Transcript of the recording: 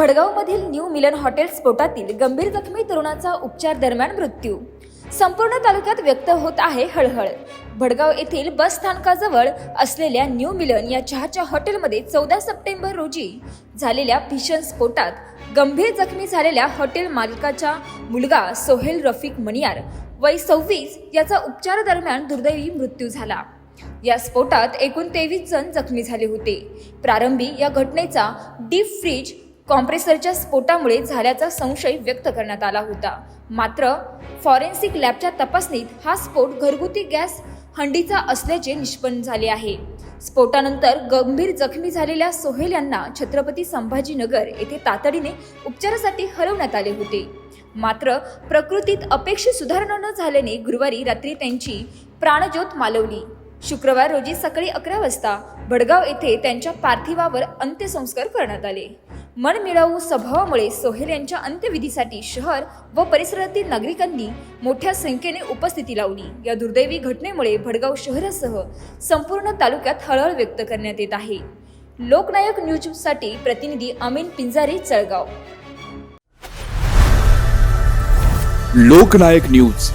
भडगावमधील new मिलन hotel स्फोटातील गंभीर जखमी तरुणाचा उपचार दरम्यान मृत्यू. संपूर्ण तालुक्यात व्यक्त होत आहे हळहळ. भडगाव येथील बस स्थानकाजवळ असलेल्या न्यू मिलन या चहाच्या हॉटेलमध्ये चौदा सप्टेंबर रोजी झालेल्या भीषण स्फोटात गंभीर जखमी झालेल्या हॉटेल मालकाचा मुलगा सोहेल रफिक मणियार वय सव्वीस याचा उपचार दरम्यान दुर्दैवी मृत्यू झाला. या स्फोटात एकूण तेवीस जण जखमी झाले होते. प्रारंभी या घटनेचा डीप फ्रीज कॉम्प्रेसरच्या स्फोटामुळे झाल्याचा संशय व्यक्त करण्यात आला होता. मात्र फॉरेन्सिक लॅबच्या तपासणीत हा स्फोट घरगुती गॅस हंडीचा असल्याचे निष्पन्न झाले आहे. स्फोटानंतर गंभीर जखमी झालेल्या सोहेल यांना छत्रपती संभाजीनगर येथे तातडीने उपचारासाठी हलवण्यात आले होते. मात्र प्रकृतीत अपेक्षित सुधारणा न झाल्याने गुरुवारी रात्री त्यांची प्राणज्योत मालवली. शुक्रवार रोजी सकाळी अकरा वाजता भडगाव येथे त्यांच्या पार्थिवावर अंत्यसंस्कार करण्यात आले. मनमिळावू स्वभावामुळे सोहेल यांच्या अंत्यविधीसाठी शहर व परिसरातील नागरिकांनी मोठ्या संख्येने उपस्थिती लावली. या दुर्दैवी घटनेमुळे भडगाव शहरासह संपूर्ण तालुक्यात हळहळ व्यक्त करण्यात येत आहे. लोकनायक न्यूजसाठी प्रतिनिधी अमीन पिंजारे चळगाव लोकनायक न्यूज.